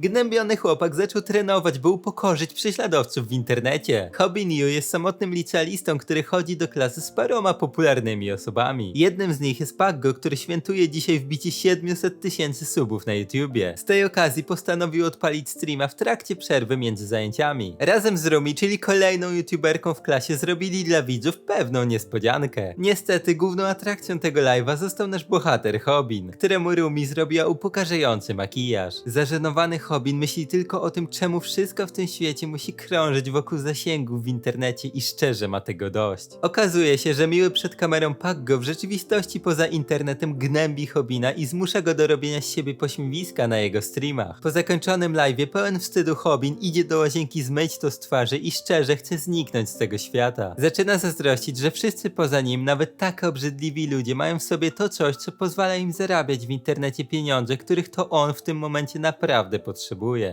Gnębiony chłopak zaczął trenować, by upokorzyć prześladowców w internecie. Hobin Yu jest samotnym licealistą, który chodzi do klasy z paroma popularnymi osobami. Jednym z nich jest Paggo, który świętuje dzisiaj wbicie 700 tysięcy subów na YouTubie. Z tej okazji postanowił odpalić streama w trakcie przerwy między zajęciami. Razem z Rumi, czyli kolejną youtuberką w klasie, zrobili dla widzów pewną niespodziankę. Niestety główną atrakcją tego live'a został nasz bohater Hobin, któremu Rumi zrobiła upokarzający makijaż. Zażenowany Hobin myśli tylko o tym, czemu wszystko w tym świecie musi krążyć wokół zasięgów w internecie i szczerze ma tego dość. Okazuje się, że miły przed kamerą Paggo w rzeczywistości poza internetem gnębi Hobina i zmusza go do robienia z siebie pośmiewiska na jego streamach. Po zakończonym live'ie pełen wstydu Hobin idzie do łazienki zmyć to z twarzy i szczerze chce zniknąć z tego świata. Zaczyna zazdrościć, że wszyscy poza nim, nawet tak obrzydliwi ludzie, mają w sobie to coś, co pozwala im zarabiać w internecie pieniądze, których to on w tym momencie naprawdę potrzebuje.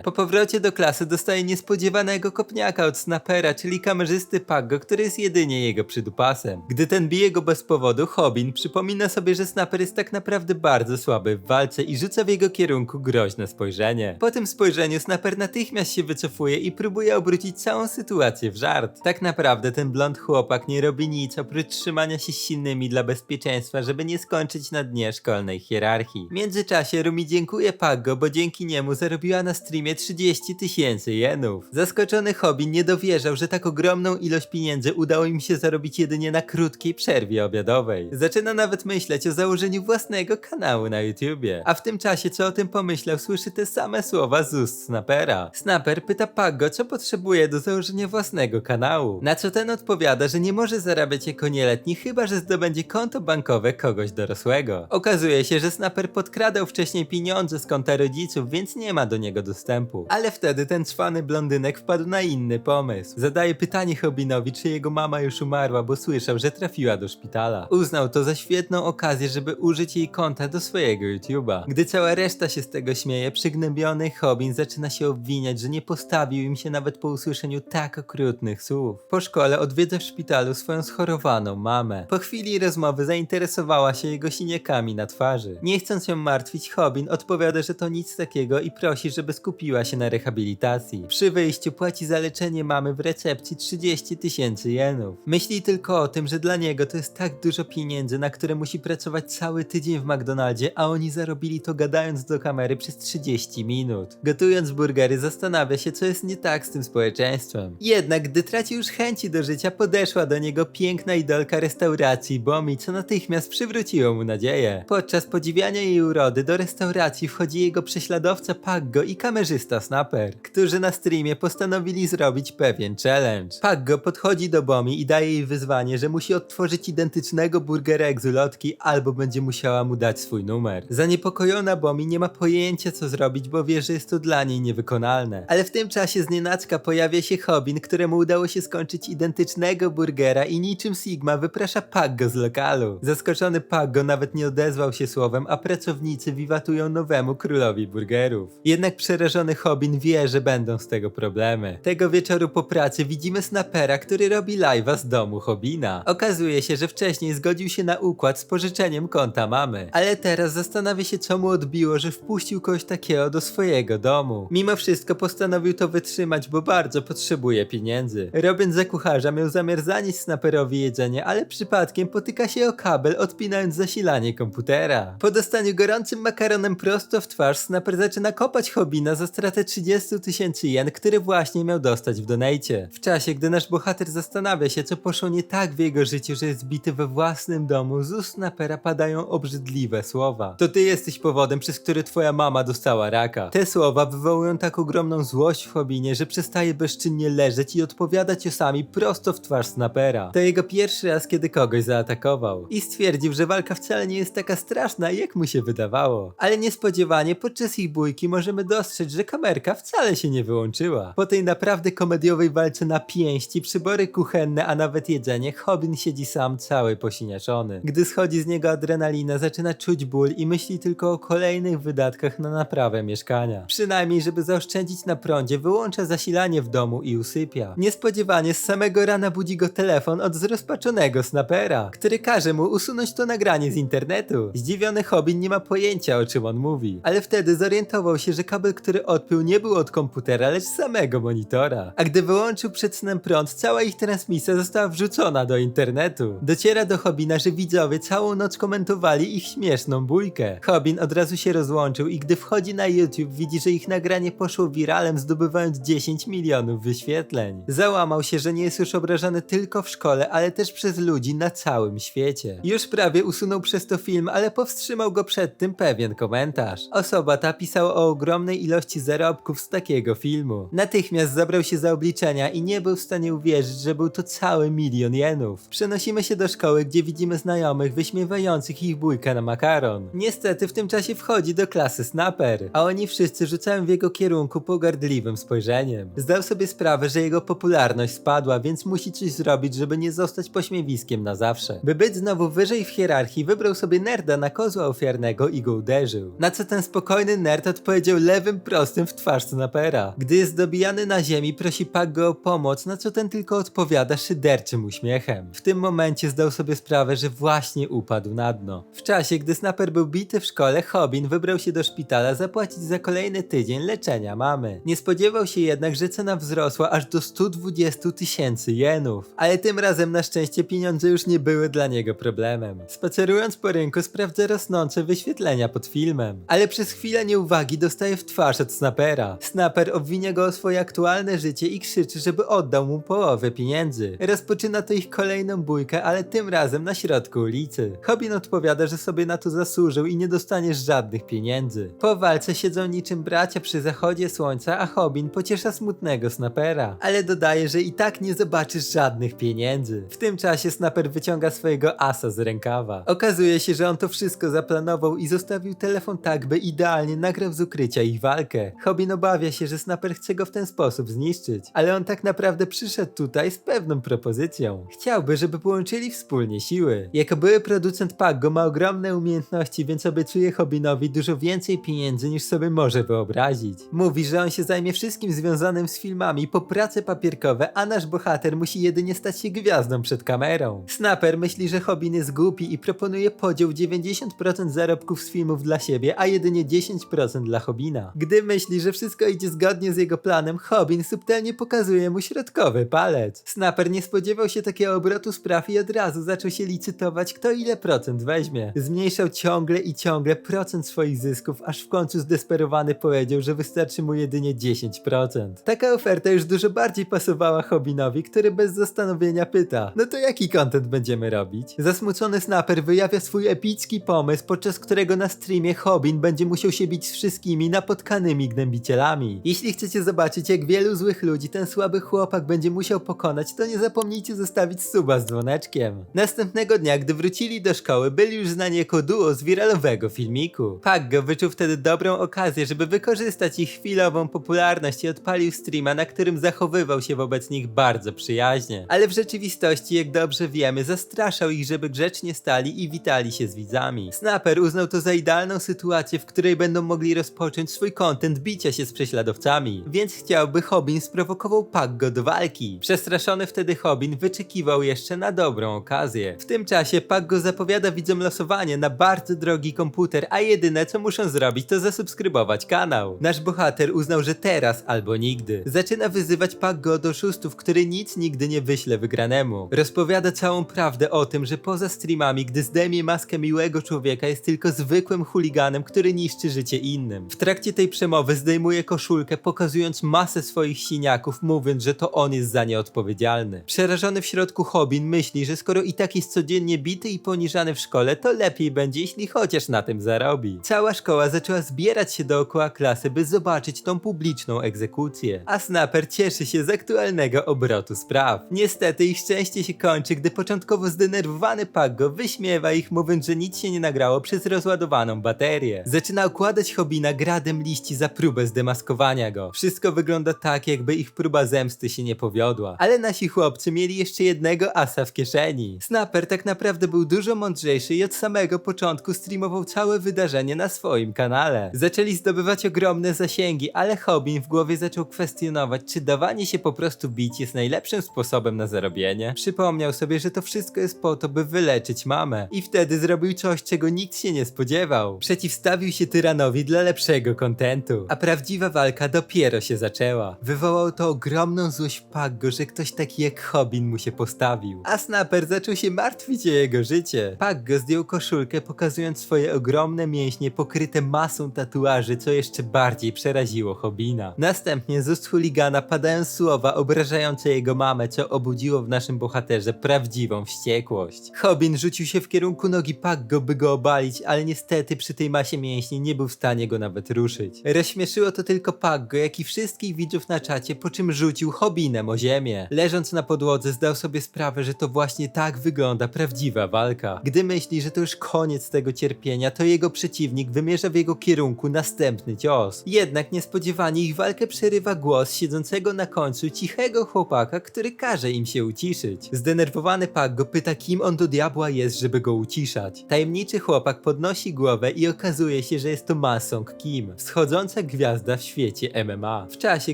Po powrocie do klasy dostaje niespodziewanego kopniaka od snapera, czyli kamerzysty Paggo, który jest jedynie jego przydupasem. Gdy ten bije go bez powodu, Hobin przypomina sobie, że snaper jest tak naprawdę bardzo słaby w walce i rzuca w jego kierunku groźne spojrzenie. Po tym spojrzeniu snaper natychmiast się wycofuje i próbuje obrócić całą sytuację w żart. Tak naprawdę ten blond chłopak nie robi nic oprócz trzymania się silnymi dla bezpieczeństwa, żeby nie skończyć na dnie szkolnej hierarchii. W międzyczasie Rumi dziękuję Paggo, bo dzięki niemu zarobiła na streamie 30 tysięcy jenów. Zaskoczony Hobin nie dowierzał, że tak ogromną ilość pieniędzy udało im się zarobić jedynie na krótkiej przerwie obiadowej. Zaczyna nawet myśleć o założeniu własnego kanału na YouTubie. A w tym czasie, co o tym pomyślał, słyszy te same słowa z ust Snapera. Snapper pyta Paggo, co potrzebuje do założenia własnego kanału. Na co ten odpowiada, że nie może zarabiać jako nieletni, chyba że zdobędzie konto bankowe kogoś dorosłego. Okazuje się, że Snapper podkradał wcześniej pieniądze z konta rodziców, więc nie ma do niego dostępu. Ale wtedy ten cwany blondynek wpadł na inny pomysł. Zadaje pytanie Hobinowi, czy jego mama już umarła, bo słyszał, że trafiła do szpitala. Uznał to za świetną okazję, żeby użyć jej konta do swojego YouTube'a. Gdy cała reszta się z tego śmieje, przygnębiony Hobin zaczyna się obwiniać, że nie postawił im się nawet po usłyszeniu tak okrutnych słów. Po szkole odwiedza w szpitalu swoją schorowaną mamę. Po chwili rozmowy zainteresowała się jego siniakami na twarzy. Nie chcąc ją martwić, Hobin odpowiada, że to nic takiego i prosi, żeby skupiła się na rehabilitacji. Przy wyjściu płaci za leczenie mamy w recepcji 30 tysięcy jenów. Myśli tylko o tym, że dla niego to jest tak dużo pieniędzy, na które musi pracować cały tydzień w McDonaldzie, a oni zarobili to gadając do kamery przez 30 minut. Gotując burgery zastanawia się, co jest nie tak z tym społeczeństwem. Jednak, gdy traci już chęci do życia, podeszła do niego piękna idolka restauracji Bomi, co natychmiast przywróciło mu nadzieję. Podczas podziwiania jej urody do restauracji wchodzi jego prześladowca Paggo i kamerzysta Snapper, którzy na streamie postanowili zrobić pewien challenge. Paggo podchodzi do Bomi i daje jej wyzwanie, że musi odtworzyć identycznego burgera egzulotki albo będzie musiała mu dać swój numer. Zaniepokojona Bomi nie ma pojęcia co zrobić, bo wie, że jest to dla niej niewykonalne. Ale w tym czasie z nienacka pojawia się Hobin, któremu udało się skończyć identycznego burgera i niczym Sigma wyprasza Paggo z lokalu. Zaskoczony Paggo nawet nie odezwał się słowem, a pracownicy wiwatują nowemu królowi burgerów. Jednak przerażony Hobin wie, że będą z tego problemy. Tego wieczoru po pracy widzimy Snapera, który robi live'a z domu Hobina. Okazuje się, że wcześniej zgodził się na układ z pożyczeniem konta mamy, ale teraz zastanawia się, co mu odbiło, że wpuścił kogoś takiego do swojego domu. Mimo wszystko postanowił to wytrzymać, bo bardzo potrzebuje pieniędzy. Robiąc za kucharza, miał zamiar zanieść Snaperowi jedzenie, ale przypadkiem potyka się o kabel, odpinając zasilanie komputera. Po dostaniu gorącym makaronem prosto w twarz, Snapper zaczyna kopać Hobina za stratę 30 tysięcy jen, który właśnie miał dostać w donajcie. W czasie, gdy nasz bohater zastanawia się, co poszło nie tak w jego życiu, że jest zbity we własnym domu, z ust Snapera padają obrzydliwe słowa. To ty jesteś powodem, przez który twoja mama dostała raka. Te słowa wywołują tak ogromną złość w Hobinie, że przestaje bezczynnie leżeć i odpowiadać ciosami prosto w twarz Snapera. To jego pierwszy raz, kiedy kogoś zaatakował. I stwierdził, że walka wcale nie jest taka straszna, jak mu się wydawało. Ale niespodziewanie podczas ich bójki możemy dostrzec, że kamerka wcale się nie wyłączyła. Po tej naprawdę komediowej walce na pięści, przybory kuchenne, a nawet jedzenie, Hobin siedzi sam cały posiniaczony. Gdy schodzi z niego adrenalina, zaczyna czuć ból i myśli tylko o kolejnych wydatkach na naprawę mieszkania. Przynajmniej, żeby zaoszczędzić na prądzie, wyłącza zasilanie w domu i usypia. Niespodziewanie z samego rana budzi go telefon od zrozpaczonego snapera, który każe mu usunąć to nagranie z internetu. Zdziwiony Hobin nie ma pojęcia o czym on mówi, ale wtedy zorientował się, że kabel, który odpił nie był od komputera, lecz samego monitora. A gdy wyłączył przed snem prąd, cała ich transmisja została wrzucona do internetu. Dociera do Hobina, że widzowie całą noc komentowali ich śmieszną bójkę. Hobin od razu się rozłączył i gdy wchodzi na YouTube, widzi, że ich nagranie poszło wiralem, zdobywając 10 milionów wyświetleń. Załamał się, że nie jest już obrażany tylko w szkole, ale też przez ludzi na całym świecie. Już prawie usunął przez to film, ale powstrzymał go przed tym pewien komentarz. Osoba ta pisała o ogromnej ilości zarobków z takiego filmu. Natychmiast zabrał się za obliczenia i nie był w stanie uwierzyć, że był to cały milion jenów. Przenosimy się do szkoły, gdzie widzimy znajomych wyśmiewających ich bójkę na makaron. Niestety w tym czasie wchodzi do klasy Snapper, a oni wszyscy rzucają w jego kierunku pogardliwym spojrzeniem. Zdał sobie sprawę, że jego popularność spadła, więc musi coś zrobić, żeby nie zostać pośmiewiskiem na zawsze. By być znowu wyżej w hierarchii, wybrał sobie nerda na kozła ofiarnego i go uderzył. Na co ten spokojny nerd odpowiedział lewym prostym w twarz Snappera. Gdy jest dobijany na ziemi, prosi Pak go o pomoc, na co ten tylko odpowiada szyderczym uśmiechem. W tym momencie zdał sobie sprawę, że właśnie upadł na dno. W czasie, gdy Snapper był bity w szkole, Hobin wybrał się do szpitala zapłacić za kolejny tydzień leczenia mamy. Nie spodziewał się jednak, że cena wzrosła aż do 120 tysięcy jenów. Ale tym razem na szczęście pieniądze już nie były dla niego problemem. Spacerując po rynku sprawdza rosnące wyświetlenia pod filmem. Ale przez chwilę nieuwagi dostaje w twarz od Snappera. Snapper obwinia go o swoje aktualne życie i krzyczy, żeby oddał mu połowę pieniędzy. Rozpoczyna to ich kolejną bójkę, ale tym razem na środku ulicy. Hobin odpowiada, że sobie na to zasłużył i nie dostaniesz żadnych pieniędzy. Po walce siedzą niczym bracia przy zachodzie słońca, a Hobin pociesza smutnego Snappera. Ale dodaje, że i tak nie zobaczysz żadnych pieniędzy. W tym czasie Snapper wyciąga swojego asa z rękawa. Okazuje się, że on to wszystko zaplanował i zostawił telefon tak, by idealnie nagrał z ukrycia ich walkę. Hobin obawia się, że Snapper chce go w ten sposób zniszczyć, ale on tak naprawdę przyszedł tutaj z pewną propozycją. Chciałby, żeby połączyli wspólnie siły. Jako były producent Paggo ma ogromne umiejętności, więc obiecuje Hobinowi dużo więcej pieniędzy niż sobie może wyobrazić. Mówi, że on się zajmie wszystkim związanym z filmami po prace papierkowe, a nasz bohater musi jedynie stać się gwiazdą przed kamerą. Snapper myśli, że Hobin jest głupi i proponuje podział 90% zarobków z filmów dla siebie, a jedynie 10% dla Hobina. Gdy myśli, że wszystko idzie zgodnie z jego planem, Hobin subtelnie pokazuje mu środkowy palec. Snapper nie spodziewał się takiego obrotu spraw i od razu zaczął się licytować, kto ile procent weźmie. Zmniejszał ciągle i ciągle procent swoich zysków, aż w końcu zdesperowany powiedział, że wystarczy mu jedynie 10%. Taka oferta już dużo bardziej pasowała Hobinowi, który bez zastanowienia pyta: No to jaki content będziemy robić? Zasmucony Snapper wyjawia swój epicki pomysł, podczas którego na streamie Hobin będzie musiał się bić z wszystkimi napotkanymi gnębicielami. Jeśli chcecie zobaczyć, jak wielu złych ludzi ten słaby chłopak będzie musiał pokonać, to nie zapomnijcie zostawić suba z dzwoneczkiem. Następnego dnia, gdy wrócili do szkoły, byli już znani jako duo z wiralowego filmiku. Paggo wyczuł wtedy dobrą okazję, żeby wykorzystać ich chwilową popularność i odpalił streama, na którym zachowywał się wobec nich bardzo przyjaźnie. Ale w rzeczywistości, jak dobrze wiemy, zastraszał ich, żeby grzecznie stali i witali się z widzami. Snapper uznał to za idealną sytuację, w której będą mogli rozpocząć swój content bicia się z prześladowcami. Więc chciałby Hobin sprowokował Paggo do walki. Przestraszony wtedy Hobin wyczekiwał jeszcze na dobrą okazję. W tym czasie Paggo zapowiada widzom losowanie na bardzo drogi komputer, a jedyne co muszą zrobić to zasubskrybować kanał. Nasz bohater uznał, że teraz albo nigdy. Zaczyna wyzywać Paggo do szóstów, który nic nigdy nie wyśle wygranemu. Rozpowiada całą prawdę o tym, że poza streamami, gdy zdejmie maskę miłego człowieka, jest tylko zwykłym chuliganem, który niszczy życie innym. W trakcie tej przemowy zdejmuje koszulkę, pokazując masę swoich siniaków, mówiąc, że to on jest za nie odpowiedzialny. Przerażony w środku Hobin myśli, że skoro i tak jest codziennie bity i poniżany w szkole, to lepiej będzie, jeśli chociaż na tym zarobi. Cała szkoła zaczęła zbierać się dookoła klasy, by zobaczyć tą publiczną egzekucję. A Snapper cieszy się z aktualnego obrotu spraw. Niestety ich szczęście się kończy, gdy początkowo zdenerwowany Paggo wyśmiewa ich, mówiąc, że nic się nie nagrało przez rozładowaną baterię. Zaczyna okładać Hobina gradem liści za próbę zdemaskowania go. Wszystko wygląda tak, jakby ich próba zemsty się nie powiodła. Ale nasi chłopcy mieli jeszcze jednego asa w kieszeni. Snapper tak naprawdę był dużo mądrzejszy i od samego początku streamował całe wydarzenie na swoim kanale. Zaczęli zdobywać ogromne zasięgi, ale Hobin w głowie zaczął kwestionować, czy dawanie się po prostu bić jest najlepszym sposobem na zarobienie. Przypomniał sobie, że to wszystko jest po to, by wyleczyć mamę. I wtedy zrobił coś, czego nikt się nie spodziewał. Przeciwstawił się tyranowi dla lepszego kontentu. A prawdziwa walka dopiero się zaczęła. Wywołał to ogromną złość Paggo, że ktoś taki jak Hobin mu się postawił. A Snapper zaczął się martwić o jego życie. Paggo zdjął koszulkę, pokazując swoje ogromne mięśnie pokryte masą tatuaży, co jeszcze bardziej przeraziło Hobina. Następnie z ust chuligana padają słowa obrażające jego mamę, co obudziło w naszym bohaterze prawdziwą wściekłość. Hobin rzucił się w kierunku nogi Paggo, by go obalić, ale niestety przy tej masie mięśni nie był w stanie go nawet ruszyć. Rozśmieszyło to tylko Paggo, jak i wszystkich widzów na czacie, po czym rzucił Hobinem o ziemię. Leżąc na podłodze zdał sobie sprawę, że to właśnie tak wygląda prawdziwa walka. Gdy myśli, że to już koniec tego cierpienia, to jego przeciwnik wymierza w jego kierunku następny cios. Jednak niespodziewanie ich walkę przerywa głos siedzącego na końcu cichego chłopaka, który każe im się uciszyć. Zdenerwowany Paggo pyta, kim on do diabła jest, żeby go uciszać. Tajemniczy chłopak podnosi głowę i okazuje się, że jest to Masong Kim, wschodząca gwiazda w świecie MMA. W czasie,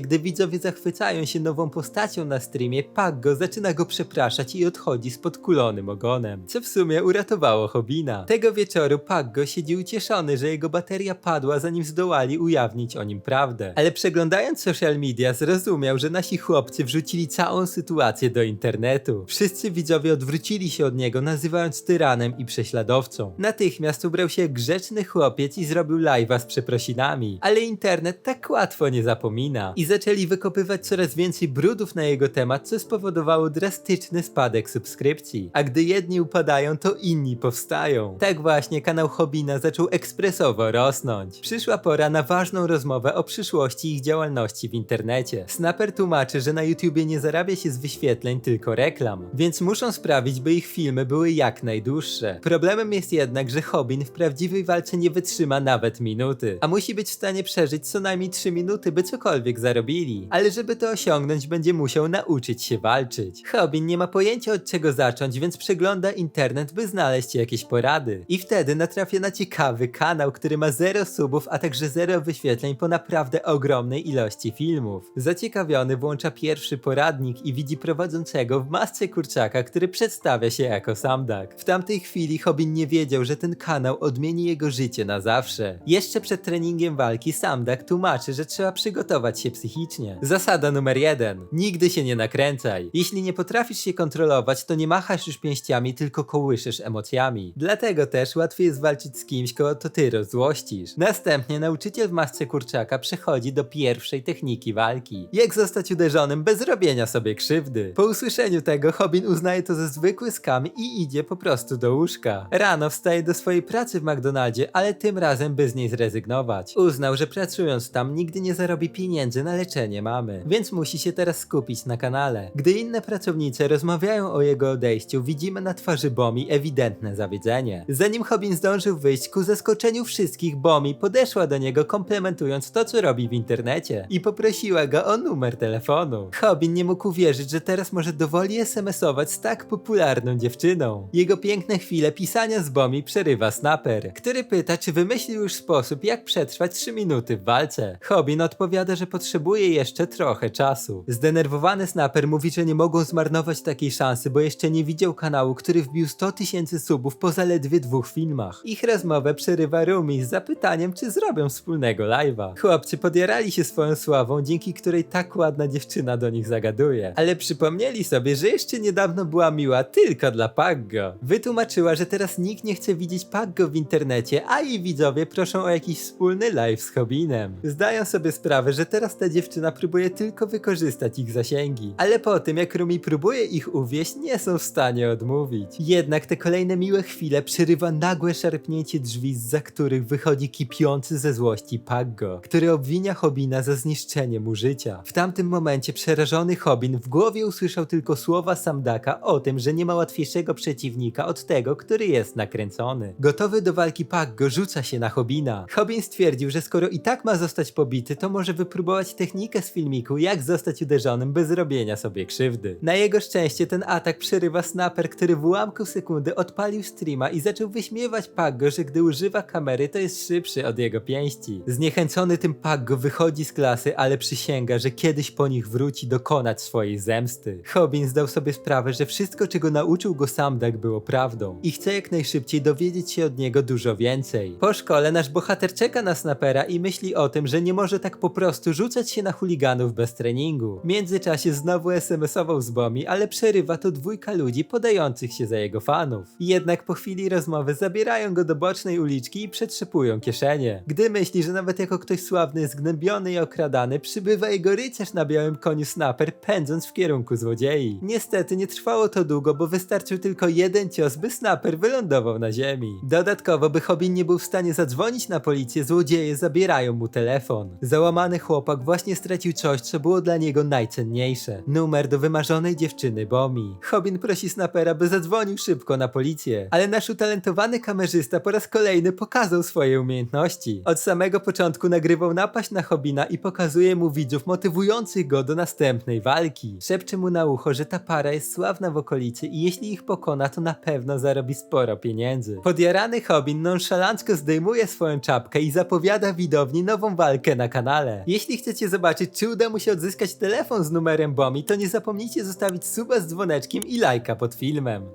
gdy widzowie zachwycają się nową postacią na streamie, Paggo zaczyna go przepraszać i odchodzi z podkulonym ogonem, co w sumie uratowało Hobina. Tego wieczoru Paggo siedzi ucieszony, że jego bateria padła, zanim zdołali ujawnić o nim prawdę. Ale przeglądając social media zrozumiał, że nasi chłopcy wrzucili całą sytuację do internetu. Wszyscy widzowie odwrócili się od niego, nazywając tyranem i prześladowcą. Natychmiast ubrał się grzeczny chłopiec i zrobił live'a z przeprosinami. Ale internet tak łatwo nie zapomina. I zaczęli wykopywać coraz więcej brudów na jego temat, co spowodowało drastyczny spadek subskrypcji. A gdy jedni upadają, to inni powstają. Tak właśnie kanał Hobina zaczął ekspresowo rosnąć. Przyszła pora na ważną rozmowę o przyszłości ich działalności w internecie. Snapper tłumaczy, że na YouTubie nie zarabia się z wyświetleń, tylko reklam, więc muszą sprawić, by ich filmy były jak najdłuższe. Problemem jest jednak, że Hobin w prawdziwej walce nie wytrzyma nawet minuty, a musi być w stanie przeżyć co najmniej 3 minuty, by cokolwiek zarobili. Ale żeby to osiągnąć, będzie musiał nauczyć się walczyć. Hobin nie ma pojęcia od czego zacząć, więc przegląda internet, by znaleźć jakieś porady. I wtedy natrafia na ciekawy kanał, który ma zero subów, a także zero wyświetleń po naprawdę ogromnej ilości filmów. Zaciekawiony włącza pierwszy poradnik i widzi prowadzącego w masce kurczaka, który przedstawia się jako Samdak. W tamtej chwili Hobin nie wiedział, że ten kanał odmieni jego życie na zawsze. Jeszcze przed treningiem walki Samdak tłumaczy, że trzeba przygotować się psychicznie. Zasada numer jeden. Nigdy się nie nakręcaj. Jeśli nie potrafisz się kontrolować, to nie machasz już pięściami, tylko kołyszysz emocjami. Dlatego też łatwiej jest walczyć z kimś, kogo to ty rozzłościsz. Następnie nauczyciel w masce kurczaka przechodzi do pierwszej techniki walki. Jak zostać uderzonym bez robienia sobie krzywdy. Po usłyszeniu tego Hobin uznaje to za zwykły skam i idzie po prostu do łóżka. Rano wstaje do swojej pracy w McDonaldzie, ale tym razem by z niej zrezygnować. Uznał, że pracując tam nigdy nie zarobi pieniędzy na leczenie mamy, więc musi się teraz skupić na kanale. Gdy inne pracownice rozmawiają o jego odejściu, widzimy na twarzy Bomi ewidentne zawiedzenie. Zanim Hobin zdążył wyjść, ku zaskoczeniu wszystkich, Bomi podeszła do niego komplementując to, co robi w internecie i poprosiła go o numer telefonu. Hobin nie mógł uwierzyć, że teraz może dowoli SMS-ować z tak popularną dziewczyną. Jego piękne chwile pisania z Bomi przerywa Snapper, który pyta, czy wymyślił już sposób, jak przetrwać 3 minuty w walce. Hobin odpowiada, że potrzebuje jeszcze trochę czasu. Zdenerwowany Snapper mówi, że nie mogą zmarnować takiej szansy, bo jeszcze nie widział kanału, który wbił 100 tysięcy subów po zaledwie dwóch filmach. Ich rozmowę przerywa Rumi z zapytaniem, czy zrobią wspólnego live'a. Chłopcy podjarali się swoją sławą, dzięki której tak ładna dziewczyna do nich zagaduje. Ale przypomnieli sobie, że jeszcze niedawno była miła tylko dla Paggo. Wytłumaczyła, że teraz nikt nie chce widzieć Paggo w internecie, a jej widzowie proszą o jakiś wspólny live z Hobinem. Zdają sobie sprawę, że teraz ta dziewczyna próbuje tylko wykorzystać ich zasięgi. Ale po tym, jak Rumi próbuje ich uwieść, nie są w stanie odmówić. Jednak te kolejne miłe chwile przerywa nagłe szarpnięcie drzwi, za których wychodzi kipiący ze złości Paggo, który obwinia Hobina za zniszczenie mu życia. W tamtym momencie przerażony Hobin w głowie usłyszał tylko słowa Samdaka o tym, że nie ma łatwiejszego przeciwnika od tego, który jest nakręcony. Gotowy do walki Paggo rzuca się na Hobina. Hobin stwierdził, że skoro i tak ma zostać pobity, to może wypróbować technikę z filmiku, jak zostać uderzonym bez robienia sobie krzywdy. Na jego szczęście ten atak przerywa Snapper, który w ułamku sekundy odpalił streama i zaczął wyśmiewać Paggo, że gdy używa kamery, to jest szybszy od jego pięści. Zniechęcony tym Paggo wychodzi z klasy, ale przysięga, że kiedyś po nich wróci dokonać swojej zemsty. Hobin zdał sobie sprawę, że wszystko, czego nauczył go Samdak było prawdą i chce jak najszybciej dowiedzieć się od niego dużo więcej. Po szkole nasz bohater czeka na Snapera i myśli o tym, że nie może tak po prostu rzucać się na chuliganów bez treningu. W międzyczasie znowu SMS-ował z Bomi, ale przerywa to dwójka ludzi podających się za jego fanów. Jednak po chwili rozmowy zabierają go do bocznej uliczki i przetrzepują kieszenie. Gdy myśli, że nawet jako ktoś sławny jest gnębiony i okradany, przybywa jego rycerz na białym koniu Snapper, pędząc w kierunku złodziei. Niestety nie trwało to długo, bo wystarczył tylko jeden cios, by Snapper wylądował na ziemi. Dodatkowo, by Hobin nie był w stanie zadzwonić na policję, złodzieje zabierają mu telefon. Załamany chłopak właśnie stracił coś, co było dla niego najcenniejsze. Numer do wymarzonej dziewczyny Bomi. Hobin prosi Snapera, by zadzwonił szybko na policję, ale nasz utalentowany kamerzysta po raz kolejny pokazał swoje umiejętności. Od samego początku nagrywał napaść na Hobina i pokazuje mu widzów motywujących go do następnej walki. Szepcze mu na ucho, że ta para jest sławna w okolicy i jeśli ich pokona, to na pewno zarobi sporo pieniędzy. Podjarany Hobin nonszalancko zdejmuje swoją czapkę i zapowiada widowni nową walkę na kanale. Jeśli chcecie zobaczyć, czy uda mu się odzyskać telefon z numerem Bomi, to nie zapomnijcie zostawić suba z dzwoneczkiem i lajka pod filmem.